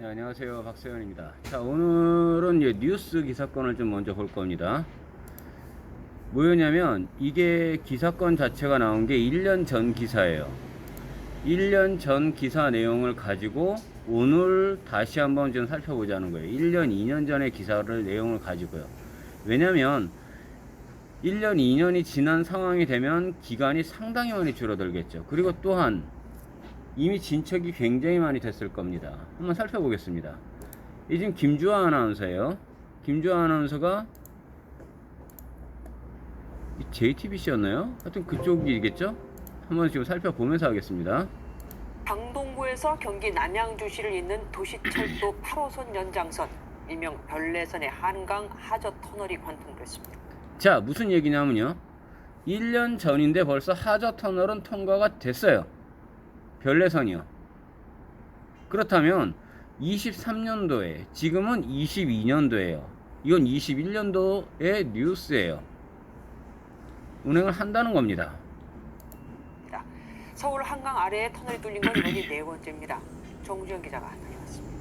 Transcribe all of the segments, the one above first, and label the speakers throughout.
Speaker 1: 네, 안녕하세요. 박세현입니다. 자, 오늘은 이제 뉴스 기사건을 좀 먼저 볼 겁니다. 뭐였냐면, 이게 기사건 자체가 나온 게 1년 전 기사예요. 1년 전 기사 내용을 가지고 오늘 다시 한번 좀 살펴보자는 거예요. 1년, 2년 전의 기사를 내용을 가지고요. 왜냐면 1년, 2년이 지난 상황이 되면 기간이 상당히 많이 줄어들겠죠. 그리고 또한 이미 진척이 굉장히 많이 됐을 겁니다. 한번 살펴보겠습니다. 이 지금 김주아 아나운서예요. 김주아 아나운서가 이 JTBC였나요? 하여튼 그쪽이겠죠? 한번 지금 살펴보면서 하겠습니다.
Speaker 2: 강동구에서 경기 남양주시를 잇는 도시철도 8호선 연장선 일명 별내선의 한강 하저 터널이 관통됐습니다.
Speaker 1: 자, 무슨 얘기냐면요. 1년 전인데 벌써 하저 터널은 통과가 됐어요. 별내선이요. 그렇다면 23년도에 지금은 22년도예요. 이건 21년도의 뉴스예요. 운행을 한다는 겁니다.
Speaker 2: 서울 한강 아래에 터널이 뚫린 건 이번이 네 번째입니다. 정주영 기자가 다녀왔습니다.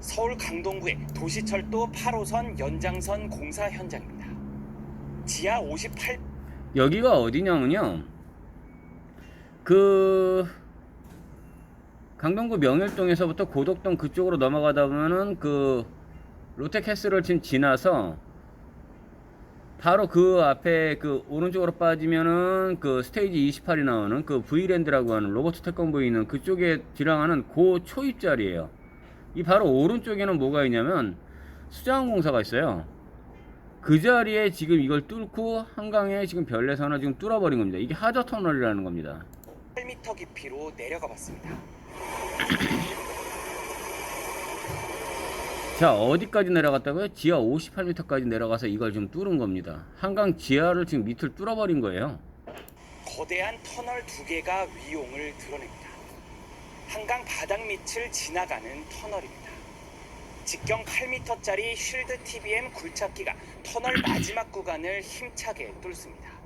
Speaker 3: 서울 강동구의 도시철도 8호선 연장선 공사 현장입니다. 지하 58
Speaker 1: 여기가 어디냐면요. 그 강동구 명일동에서부터 고덕동 그쪽으로 넘어가다 보면은 그 롯데캐슬을 지금 지나서 바로 그 앞에 그 오른쪽으로 빠지면은 그 스테이지 28이 나오는 그 V랜드라고 하는 로버트 태권보 있는 그쪽에 지나가는 고 초입 자리예요. 이 바로 오른쪽에는 뭐가 있냐면 수자원 공사가 있어요. 그 자리에 지금 이걸 뚫고 한강에 지금 별내선을 지금 뚫어버린 겁니다. 이게 하저 터널이라는 겁니다.
Speaker 3: 8m 깊이로 내려가 봤습니다.
Speaker 1: 자 어디까지 내려갔다고요? 지하 58m까지 내려가서 이걸 지금 뚫은 겁니다. 한강 지하를 지금 밑을 뚫어버린 거예요.
Speaker 3: 거대한 터널 두 개가 위용을 드러냅니다. 한강 바닥 밑을 지나가는 터널입니다. 직경 8m짜리 쉴드 TBM 굴착기가 터널 마지막 구간을 힘차게 뚫습니다.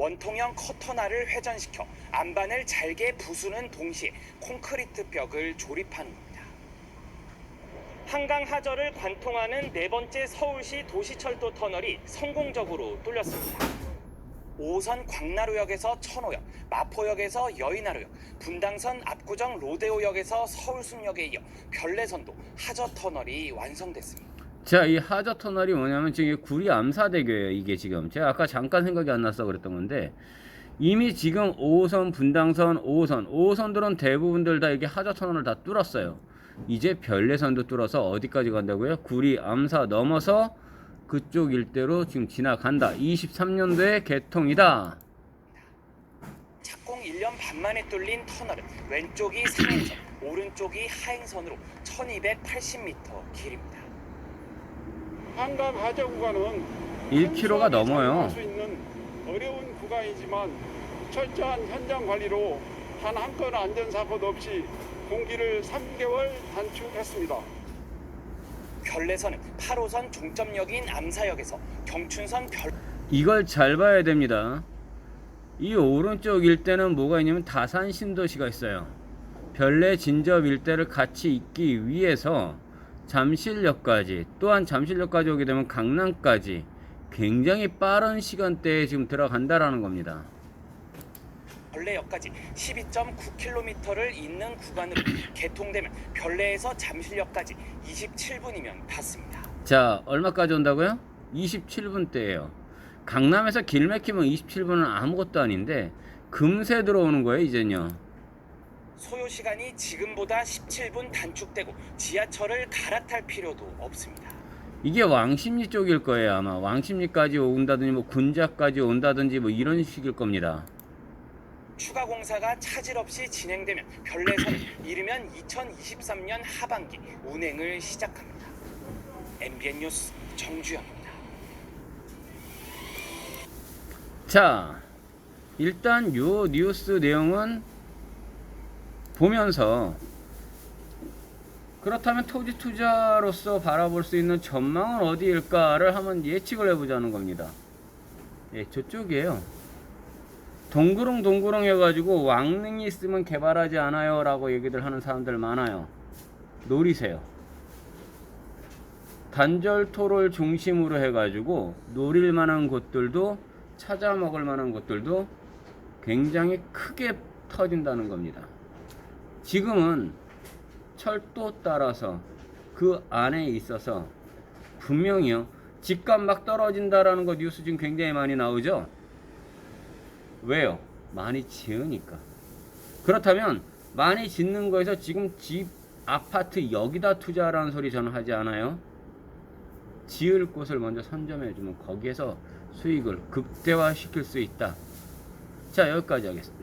Speaker 3: 원통형 커터날을 회전시켜 안반을 잘게 부수는 동시에 콘크리트 벽을 조립하는 겁니다. 한강 하저를 관통하는 네 번째 서울시 도시철도 터널이 성공적으로 뚫렸습니다. 5호선 광나루역에서 천호역, 마포역에서 여의나루역, 분당선 압구정 로데오역에서 서울숲역에 이어 별내선도 하저 터널이 완성됐습니다.
Speaker 1: 자, 이 하저 터널이 뭐냐면 지금 구리 암사대교예요. 이게 지금 제가 아까 잠깐 생각이 안 나서 그랬던 건데 이미 지금 5호선, 분당선, 5호선, 5호선들은 대부분들 다 이게 하저 터널을 다 뚫었어요. 이제 별내선도 뚫어서 어디까지 간다고요? 구리 암사 넘어서 그쪽 일대로 지금 지나간다. 23년도에 개통이다.
Speaker 3: 착공 1년 반 만에 뚫린 터널은 왼쪽이 상행선, 오른쪽이 하행선으로 1280m 길입니다.
Speaker 4: 한강 하저 구간은
Speaker 1: 1km가 넘어요.
Speaker 4: 할수 있는 어려운 구간이지만 철저한 현장 관리로 단 한 건 안전 사고도 없이 공기를 3개월 단축했습니다.
Speaker 3: 별내선은 8호선 종점역인 암사역에서 경춘선 별
Speaker 1: 이걸 잘 봐야 됩니다. 이 오른쪽 일대는 뭐가 있냐면 다산 신도시가 있어요. 별내 진접 일대를 같이 잇기 위해서 잠실역까지 또한 잠실역까지 오게 되면 강남까지 굉장히 빠른 시간대에 지금 들어간다라는 겁니다.
Speaker 3: 별내역까지 12.9km를 잇는 구간으로 개통되면 별내에서 잠실역까지 27분이면 닿습니다.
Speaker 1: 자, 얼마까지 온다고요? 27분대예요. 강남에서 길 막히면 27분은 아무것도 아닌데 금세 들어오는 거예요, 이젠요.
Speaker 3: 소요 시간이 지금보다 17분 단축되고 지하철을 갈아탈 필요도 없습니다.
Speaker 1: 이게 왕십리 쪽일 거예요 아마 왕십리까지 온다든지 뭐 군자까지 온다든지 뭐 이런 식일 겁니다
Speaker 3: 추가 공사가 차질 없이 진행되면 별내선은 이르면 2023년 하반기 운행을 시작합니다. MBN 뉴스 정주영입니다.
Speaker 1: 자 일단 요 뉴스 내용은 보면서 그렇다면 토지 투자로서 바라볼 수 있는 전망은 어디일까를 한번 예측을 해보자는 겁니다. 예 저쪽이에요. 동구릉 동구릉 해가지고 왕릉이 있으면 개발하지 않아요 라고 얘기들 하는 사람들 많아요. 노리세요. 단절토를 중심으로 해가지고 노릴 만한 곳들도 찾아 먹을 만한 곳들도 굉장히 크게 터진다는 겁니다 지금은 철도 따라서 그 안에 있어서 분명히요 집값 막 떨어진다라는 거 뉴스 지금 굉장히 많이 나오죠 왜요? 많이 지으니까. 그렇다면 많이 짓는 거에서 지금 집 아파트 여기다 투자라는 소리 저는 하지 않아요. 지을 곳을 먼저 선점해 주면 거기에서 수익을 극대화시킬 수 있다. 자, 여기까지 하겠습니다.